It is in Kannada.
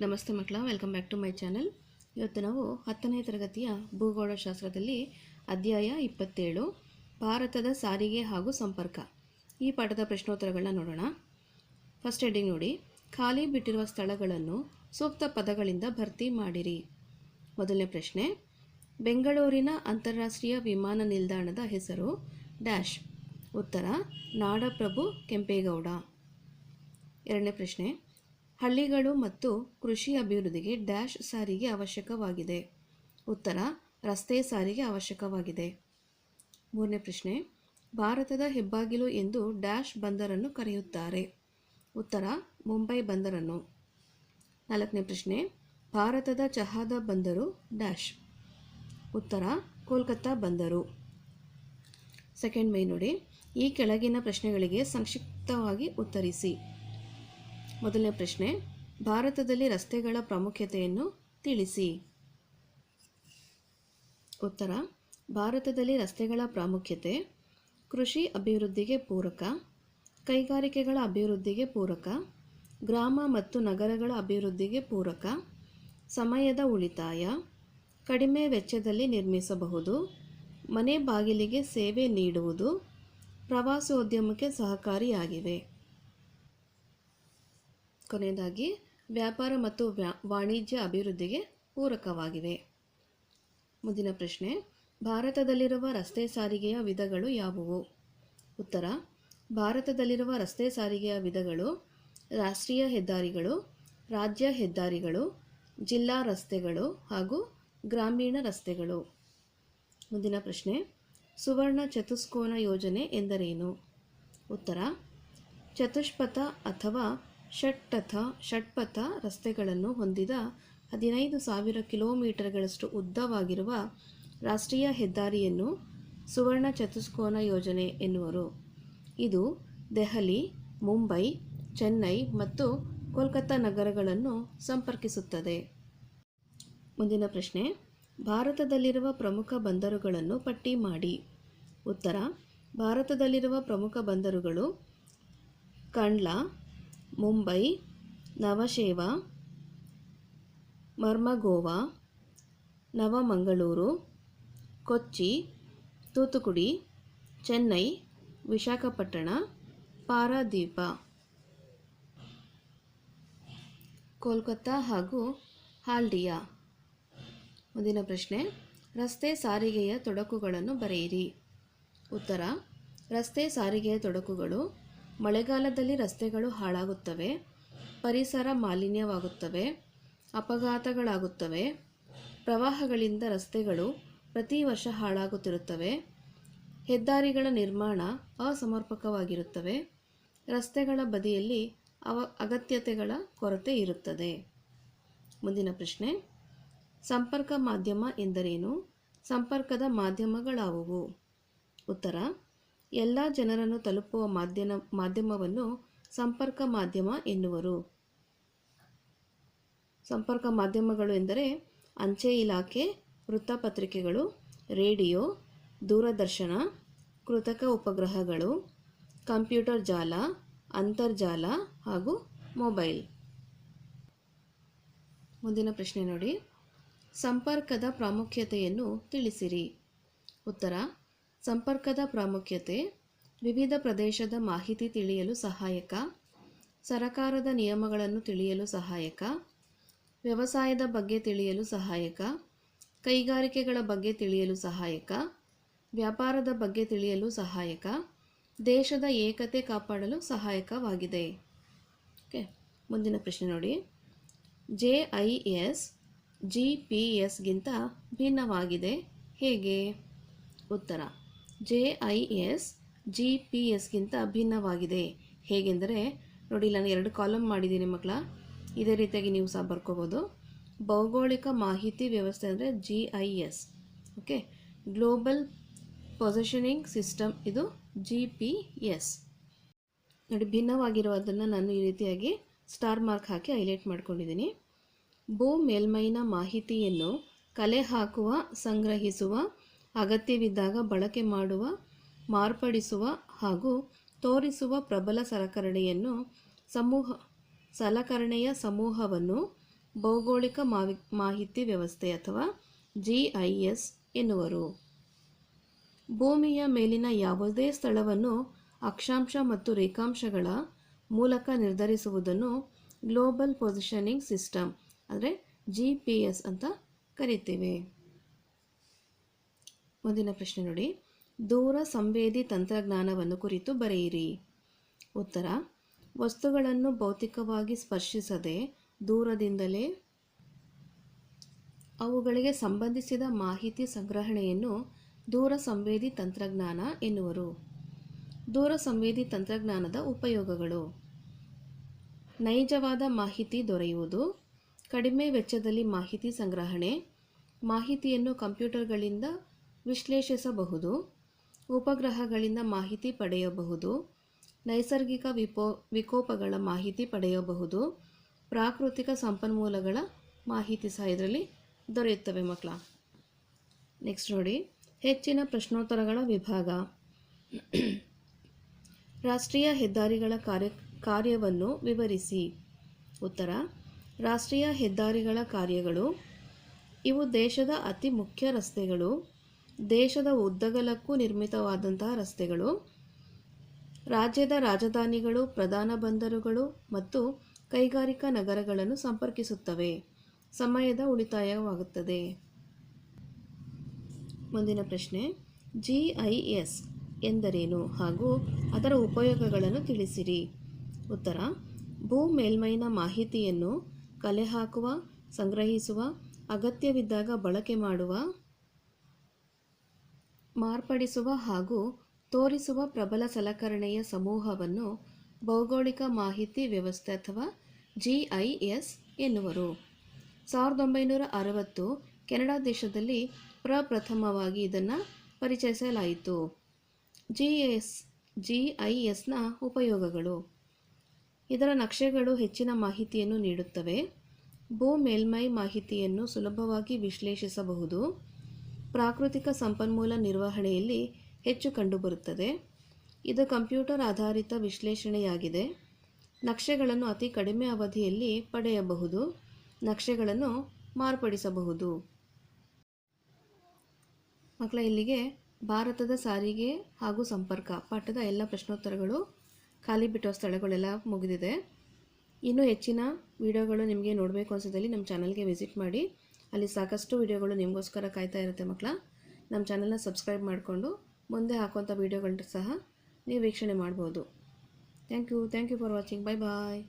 ನಮಸ್ತೆ ಮಕ್ಕಳ welcome back to my channel ಇವತ್ತು ನಾವು ಹತ್ತನೇ ತರಗತಿಯ ಭೂಗೋಳಶಾಸ್ತ್ರದಲ್ಲಿ ಅಧ್ಯಾಯ ಇಪ್ಪತ್ತೇಳು, ಭಾರತದ ಸಾರಿಗೆ ಹಾಗೂ ಸಂಪರ್ಕ. ಈ ಪಾಠದ ಪ್ರಶ್ನೋತ್ತರಗಳನ್ನ ನೋಡೋಣ. ಫಸ್ಟ್ ಹೆಡ್ಡಿಂಗ್ ನೋಡಿ. ಖಾಲಿ ಬಿಟ್ಟಿರುವ ಸ್ಥಳಗಳನ್ನು ಸೂಕ್ತ ಪದಗಳಿಂದ ಭರ್ತಿ ಮಾಡಿರಿ. ಮೊದಲನೇ ಪ್ರಶ್ನೆ. ಬೆಂಗಳೂರಿನ ಅಂತಾರಾಷ್ಟ್ರೀಯ ವಿಮಾನ ನಿಲ್ದಾಣದ ಹೆಸರು ಡ್ಯಾಶ್. ಉತ್ತರ, ನಾಡಪ್ರಭು ಕೆಂಪೇಗೌಡ. ಎರಡನೇ ಪ್ರಶ್ನೆ. ಹಳ್ಳಿಗಳು ಮತ್ತು ಕೃಷಿ ಅಭಿವೃದ್ಧಿಗೆ ಡ್ಯಾಶ್ ಸಾರಿಗೆ ಅವಶ್ಯಕವಾಗಿದೆ. ಉತ್ತರ, ರಸ್ತೆ ಸಾರಿಗೆ ಅವಶ್ಯಕವಾಗಿದೆ. ಮೂರನೇ ಪ್ರಶ್ನೆ, ಭಾರತದ ಹೆಬ್ಬಾಗಿಲು ಎಂದು ಡ್ಯಾಶ್ ಬಂದರನ್ನು ಕರೆಯುತ್ತಾರೆ. ಉತ್ತರ, ಮುಂಬೈ ಬಂದರನ್ನು. ನಾಲ್ಕನೇ ಪ್ರಶ್ನೆ, ಭಾರತದ ಚಹಾದ ಬಂದರು ಡ್ಯಾಶ್. ಉತ್ತರ, ಕೋಲ್ಕತ್ತಾ ಬಂದರು. ಸೆಕೆಂಡ್ ಮೈ ನೋಡಿ ಈ ಕೆಳಗಿನ ಪ್ರಶ್ನೆಗಳಿಗೆ ಸಂಕ್ಷಿಪ್ತವಾಗಿ ಉತ್ತರಿಸಿ. ಮೊದಲನೇ ಪ್ರಶ್ನೆ, ಭಾರತದಲ್ಲಿ ರಸ್ತೆಗಳ ಪ್ರಾಮುಖ್ಯತೆಯನ್ನು ತಿಳಿಸಿ. ಉತ್ತರ, ಭಾರತದಲ್ಲಿ ರಸ್ತೆಗಳ ಪ್ರಾಮುಖ್ಯತೆ, ಕೃಷಿ ಅಭಿವೃದ್ಧಿಗೆ ಪೂರಕ, ಕೈಗಾರಿಕೆಗಳ ಅಭಿವೃದ್ಧಿಗೆ ಪೂರಕ, ಗ್ರಾಮ ಮತ್ತು ನಗರಗಳ ಅಭಿವೃದ್ಧಿಗೆ ಪೂರಕ, ಸಮಯದ ಉಳಿತಾಯ, ಕಡಿಮೆ ವೆಚ್ಚದಲ್ಲಿ ನಿರ್ಮಿಸಬಹುದು, ಮನೆ ಬಾಗಿಲಿಗೆ ಸೇವೆ ನೀಡುವುದು, ಪ್ರವಾಸೋದ್ಯಮಕ್ಕೆ ಸಹಕಾರಿಯಾಗಿವೆ. ಕೊನೆಯದಾಗಿ, ವ್ಯಾಪಾರ ಮತ್ತು ವಾಣಿಜ್ಯ ಅಭಿವೃದ್ಧಿಗೆ ಪೂರಕವಾಗಿವೆ. ಮುಂದಿನ ಪ್ರಶ್ನೆ, ಭಾರತದಲ್ಲಿರುವ ರಸ್ತೆ ಸಾರಿಗೆಯ ವಿಧಗಳು ಯಾವುವು? ಉತ್ತರ, ಭಾರತದಲ್ಲಿರುವ ರಸ್ತೆ ಸಾರಿಗೆಯ ವಿಧಗಳು ರಾಷ್ಟ್ರೀಯ ಹೆದ್ದಾರಿಗಳು, ರಾಜ್ಯ ಹೆದ್ದಾರಿಗಳು, ಜಿಲ್ಲಾ ರಸ್ತೆಗಳು ಹಾಗೂ ಗ್ರಾಮೀಣ ರಸ್ತೆಗಳು. ಮುಂದಿನ ಪ್ರಶ್ನೆ, ಸುವರ್ಣ ಚತುಷ್ಕೋನ ಯೋಜನೆ ಎಂದರೇನು? ಉತ್ತರ, ಚತುಷ್ಪಥ ಅಥವಾ ಷಟ್ಪಥ ಷಟ್ಪಥ ರಸ್ತೆಗಳನ್ನು ಹೊಂದಿದ ಹದಿನೈದು ಸಾವಿರ ಕಿಲೋಮೀಟರ್ಗಳಷ್ಟು ಉದ್ದವಾಗಿರುವ ರಾಷ್ಟ್ರೀಯ ಹೆದ್ದಾರಿಯನ್ನು ಸುವರ್ಣ ಚತುಷ್ಕೋನ ಯೋಜನೆ ಎನ್ನುವರು. ಇದು ದೆಹಲಿ, ಮುಂಬೈ, ಚೆನ್ನೈ ಮತ್ತು ಕೋಲ್ಕತ್ತಾ ನಗರಗಳನ್ನು ಸಂಪರ್ಕಿಸುತ್ತದೆ. ಮುಂದಿನ ಪ್ರಶ್ನೆ, ಭಾರತದಲ್ಲಿರುವ ಪ್ರಮುಖ ಬಂದರುಗಳನ್ನು ಪಟ್ಟಿ ಮಾಡಿ. ಉತ್ತರ, ಭಾರತದಲ್ಲಿರುವ ಪ್ರಮುಖ ಬಂದರುಗಳು ಕಂಡ್ಲಾ ಮುಂಬೈ, ನವಶೇವ, ಮರ್ಮಗೋವಾ, ನವಮಂಗಳೂರು, ಕೊಚ್ಚಿ, ತೂತುಕುಡಿ, ಚೆನ್ನೈ, ವಿಶಾಖಪಟ್ಟಣ, ಪಾರಾದೀಪ. ಕೋಲ್ಕತ್ತಾ ಹಾಗೂ ಹಾಲ್ಡಿಯಾ. ಮುಂದಿನ ಪ್ರಶ್ನೆ, ರಸ್ತೆ ಸಾರಿಗೆಯ ತೊಡಕುಗಳನ್ನು ಬರೆಯಿರಿ. ಉತ್ತರ, ರಸ್ತೆ ಸಾರಿಗೆಯ ತೊಡಕುಗಳು ಮಳೆಗಾಲದಲ್ಲಿ ರಸ್ತೆಗಳು ಹಾಳಾಗುತ್ತವೆ, ಪರಿಸರ ಮಾಲಿನ್ಯವಾಗುತ್ತವೆ, ಅಪಘಾತಗಳಾಗುತ್ತವೆ. ಪ್ರವಾಹಗಳಿಂದ ರಸ್ತೆಗಳು ಪ್ರತಿ ವರ್ಷ ಹಾಳಾಗುತ್ತಿರುತ್ತವೆ. ಹೆದ್ದಾರಿಗಳ ನಿರ್ಮಾಣ ಅಸಮರ್ಪಕವಾಗಿರುತ್ತವೆ. ರಸ್ತೆಗಳ ಬದಿಯಲ್ಲಿ ಅವ ಅಗತ್ಯತೆಗಳ ಕೊರತೆ ಇರುತ್ತದೆ. ಮುಂದಿನ ಪ್ರಶ್ನೆ, ಸಂಪರ್ಕ ಮಾಧ್ಯಮ ಎಂದರೇನು? ಸಂಪರ್ಕದ ಮಾಧ್ಯಮಗಳಾವುವು? ಉತ್ತರ ಎಲ್ಲ ಜನರನ್ನು ತಲುಪುವ ಮಾಧ್ಯಮ, ಮಾಧ್ಯಮವನ್ನು ಸಂಪರ್ಕ ಮಾಧ್ಯಮ ಎನ್ನುವರು. ಸಂಪರ್ಕ ಮಾಧ್ಯಮಗಳು ಎಂದರೆ ಅಂಚೆ ಇಲಾಖೆ ವೃತ್ತಪತ್ರಿಕೆಗಳು ರೇಡಿಯೋ, ದೂರದರ್ಶನ, ಕೃತಕ ಉಪಗ್ರಹಗಳು, ಕಂಪ್ಯೂಟರ್ ಜಾಲ, ಅಂತರ್ಜಾಲ ಹಾಗೂ ಮೊಬೈಲ್. ಮುಂದಿನ ಪ್ರಶ್ನೆ ನೋಡಿ. ಸಂಪರ್ಕದ ಪ್ರಾಮುಖ್ಯತೆಯನ್ನು ತಿಳಿಸಿರಿ. ಉತ್ತರ ಸಂಪರ್ಕದ ಪ್ರಾಮುಖ್ಯತೆ, ವಿವಿಧ ಪ್ರದೇಶದ ಮಾಹಿತಿ ತಿಳಿಯಲು ಸಹಾಯಕ, ಸರಕಾರದ ನಿಯಮಗಳನ್ನು ತಿಳಿಯಲು ಸಹಾಯಕ, ವ್ಯವಸಾಯದ ಬಗ್ಗೆ ತಿಳಿಯಲು ಸಹಾಯಕ, ಕೈಗಾರಿಕೆಗಳ ಬಗ್ಗೆ ತಿಳಿಯಲು ಸಹಾಯಕ, ವ್ಯಾಪಾರದ ಬಗ್ಗೆ ತಿಳಿಯಲು ಸಹಾಯಕ, ದೇಶದ ಏಕತೆ ಕಾಪಾಡಲು ಸಹಾಯಕವಾಗಿದೆ. ಓಕೆ, ಮುಂದಿನ ಪ್ರಶ್ನೆ ನೋಡಿ. J I S, G P ಎಸ್ಗಿಂತ ಭಿನ್ನವಾಗಿದೆ. ಹೇಗೆ? ಉತ್ತರ. J I S G P ಎಸ್ಗಿಂತ ಭಿನ್ನವಾಗಿದೆ ಹೇಗೆಂದರೆ, ನೋಡಿ ನಾನು ಎರಡು ಕಾಲಮ್ ಮಾಡಿದ್ದೀನಿ ಮಕ್ಕಳ. ಇದೇ ರೀತಿಯಾಗಿ ನೀವು ಸಹ ಬರ್ಕೋಬೋದು. ಭೌಗೋಳಿಕ ಮಾಹಿತಿ ವ್ಯವಸ್ಥೆ ಅಂದರೆ G I S okay global positioning system ಇದು ಜಿ ಪಿ ಎಸ್ ನೋಡಿ ಭಿನ್ನವಾಗಿರೋದನ್ನು ನಾನು ಈ ರೀತಿಯಾಗಿ ಸ್ಟಾರ್ ಮಾರ್ಕ್ ಹಾಕಿ ಹೈಲೈಟ್ ಮಾಡ್ಕೊಂಡಿದ್ದೀನಿ. ಭೂ ಮೇಲ್ಮೈನ ಮಾಹಿತಿಯನ್ನು ಕಲೆ ಹಾಕುವ, ಸಂಗ್ರಹಿಸುವ ಅಗತ್ಯವಿದ್ದಾಗ ಬಳಕೆ ಮಾಡುವ, ಮಾರ್ಪಡಿಸುವ ಹಾಗೂ ತೋರಿಸುವ ಪ್ರಬಲ ಸಲಕರಣೆಯನ್ನು ಸಮೂಹ, ಸಲಕರಣೆಯ ಸಮೂಹವನ್ನು ಭೌಗೋಳಿಕ ಮಾಹಿತಿ ವ್ಯವಸ್ಥೆ ಅಥವಾ ಜಿ ಐ ಎಸ್ ಎನ್ನುವರು. ಭೂಮಿಯ ಮೇಲಿನ ಯಾವುದೇ ಸ್ಥಳವನ್ನು ಅಕ್ಷಾಂಶ ಮತ್ತು ರೇಖಾಂಶಗಳ ಮೂಲಕ ನಿರ್ಧರಿಸುವುದನ್ನು ಗ್ಲೋಬಲ್ ಪೊಸಿಷನಿಂಗ್ ಸಿಸ್ಟಮ್ ಅಂದರೆ ಜಿ ಪಿ ಎಸ್ ಅಂತ ಕರಿತೇವೆ. ಮುಂದಿನ ಪ್ರಶ್ನೆ ನೋಡಿ. ದೂರ ಸಂವೇದಿ ತಂತ್ರಜ್ಞಾನವನ್ನು ಕುರಿತು ಬರೆಯಿರಿ. ಉತ್ತರ, ವಸ್ತುಗಳನ್ನು ಭೌತಿಕವಾಗಿ ಸ್ಪರ್ಶಿಸದೆ ದೂರದಿಂದಲೇ ಅವುಗಳಿಗೆ ಸಂಬಂಧಿಸಿದ ಮಾಹಿತಿ ಸಂಗ್ರಹಣೆಯನ್ನು ದೂರ ಸಂವೇದಿ ತಂತ್ರಜ್ಞಾನ ಎನ್ನುವರು. ದೂರ ಸಂವೇದಿ ತಂತ್ರಜ್ಞಾನದ ಉಪಯೋಗಗಳು. ನೈಜವಾದ ಮಾಹಿತಿ ದೊರೆಯುವುದು, ಕಡಿಮೆ ವೆಚ್ಚದಲ್ಲಿ ಮಾಹಿತಿ ಸಂಗ್ರಹಣೆ, ಮಾಹಿತಿಯನ್ನು ಕಂಪ್ಯೂಟರ್ಗಳಿಂದ ವಿಶ್ಲೇಷಿಸಬಹುದು, ಉಪಗ್ರಹಗಳಿಂದ ಮಾಹಿತಿ ಪಡೆಯಬಹುದು, ನೈಸರ್ಗಿಕ ವಿಪೋ, ವಿಕೋಪಗಳ ಮಾಹಿತಿ ಪಡೆಯಬಹುದು, ಪ್ರಾಕೃತಿಕ ಸಂಪನ್ಮೂಲಗಳ ಮಾಹಿತಿ ಸಹ ಇದರಲ್ಲಿ ದೊರೆಯುತ್ತವೆ ಮಕ್ಕಳ. ನೆಕ್ಸ್ಟ್ ನೋಡಿ, ಹೆಚ್ಚಿನ ಪ್ರಶ್ನೋತ್ತರಗಳ ವಿಭಾಗ. ರಾಷ್ಟ್ರೀಯ ಹೆದ್ದಾರಿಗಳ ಕಾರ್ಯ, ಕಾರ್ಯವನ್ನು ವಿವರಿಸಿ. ಉತ್ತರ, ರಾಷ್ಟ್ರೀಯ ಹೆದ್ದಾರಿಗಳ ಕಾರ್ಯಗಳು, ಇವು ದೇಶದ ಅತಿ ಮುಖ್ಯ ರಸ್ತೆಗಳು ದೇಶದ ಉದ್ದಗಲಕ್ಕೂ ನಿರ್ಮಿತವಾದಂತಹ ರಸ್ತೆಗಳು. ರಾಜ್ಯದ ರಾಜಧಾನಿಗಳು, ಪ್ರಧಾನ ಬಂದರುಗಳು ಮತ್ತು ಕೈಗಾರಿಕಾ ನಗರಗಳನ್ನು ಸಂಪರ್ಕಿಸುತ್ತವೆ. ಸಮಯದ ಉಳಿತಾಯವಾಗುತ್ತದೆ. ಮುಂದಿನ ಪ್ರಶ್ನೆ, ಜಿ ಐ ಎಸ್ ಎಂದರೇನು ಹಾಗೂ ಅದರ ಉಪಯೋಗಗಳನ್ನು ತಿಳಿಸಿರಿ. ಉತ್ತರ, ಭೂ ಮೇಲ್ಮೈನ ಮಾಹಿತಿಯನ್ನು ಕಲೆ ಹಾಕುವ, ಸಂಗ್ರಹಿಸುವ, ಅಗತ್ಯವಿದ್ದಾಗ ಬಳಕೆ ಮಾಡುವ ಮಾರ್ಪಡಿಸುವ ಹಾಗೂ ತೋರಿಸುವ ಪ್ರಬಲ ಸಲಕರಣೆಯ ಸಮೂಹವನ್ನು ಭೌಗೋಳಿಕ ಮಾಹಿತಿ ವ್ಯವಸ್ಥೆ ಅಥವಾ ಜಿಐಎಸ್ ಎನ್ನುವರು. ಸಾವಿರದ ಒಂಬೈನೂರ ಅರವತ್ತು ಕೆನಡಾ ದೇಶದಲ್ಲಿ ಪ್ರಪ್ರಥಮವಾಗಿ ಇದನ್ನು ಪರಿಚಯಿಸಲಾಯಿತು. ಜಿ ಎಸ್ ಜಿ ಐ ಎಸ್ನ ಉಪಯೋಗಗಳು. ಇದರ ನಕ್ಷೆಗಳು ಹೆಚ್ಚಿನ ಮಾಹಿತಿಯನ್ನು ನೀಡುತ್ತವೆ. ಭೂ ಮೇಲ್ಮೈ ಮಾಹಿತಿಯನ್ನು ಸುಲಭವಾಗಿ ವಿಶ್ಲೇಷಿಸಬಹುದು. ಪ್ರಾಕೃತಿಕ ಸಂಪನ್ಮೂಲ ನಿರ್ವಹಣೆಯಲ್ಲಿ ಹೆಚ್ಚು ಕಂಡುಬರುತ್ತದೆ. ಇದು ಕಂಪ್ಯೂಟರ್ ಆಧಾರಿತ ವಿಶ್ಲೇಷಣೆಯಾಗಿದೆ. ನಕ್ಷೆಗಳನ್ನು ಅತಿ ಕಡಿಮೆ ಅವಧಿಯಲ್ಲಿ ಪಡೆಯಬಹುದು. ನಕ್ಷೆಗಳನ್ನು ಮಾರ್ಪಡಿಸಬಹುದು. ಮಕ್ಕಳ, ಇಲ್ಲಿಗೆ ಭಾರತದ ಸಾರಿಗೆ ಹಾಗೂ ಸಂಪರ್ಕ ಪಾಠದ ಎಲ್ಲ ಪ್ರಶ್ನೋತ್ತರಗಳು ಖಾಲಿ ಬಿಟ್ಟೋ ಸ್ಥಳಗಳೆಲ್ಲ ಮುಗಿದಿದೆ. ಇನ್ನೂ ಹೆಚ್ಚಿನ ವಿಡಿಯೋಗಳು ನಿಮಗೆ ನೋಡಬೇಕು ಅನ್ಸೋದಲ್ಲಿ ನಮ್ಮ ಚಾನಲ್ಗೆ ವಿಸಿಟ್ ಮಾಡಿ. ಅಲ್ಲಿ ಸಾಕಷ್ಟು ವೀಡಿಯೋಗಳು ನಿಮಗೋಸ್ಕರ ಕಾಯ್ತಾ ಇರುತ್ತೆ ಮಕ್ಕಳ. ನಮ್ಮ ಚಾನಲ್ನ ಸಬ್ಸ್ಕ್ರೈಬ್ ಮಾಡಿಕೊಂಡು ಮುಂದೆ ಹಾಕುವಂಥ ವೀಡಿಯೋಗಳನ್ನ ಸಹ ನೀವು ವೀಕ್ಷಣೆ ಮಾಡ್ಬೋದು. Thank you thank you for watching. Bye bye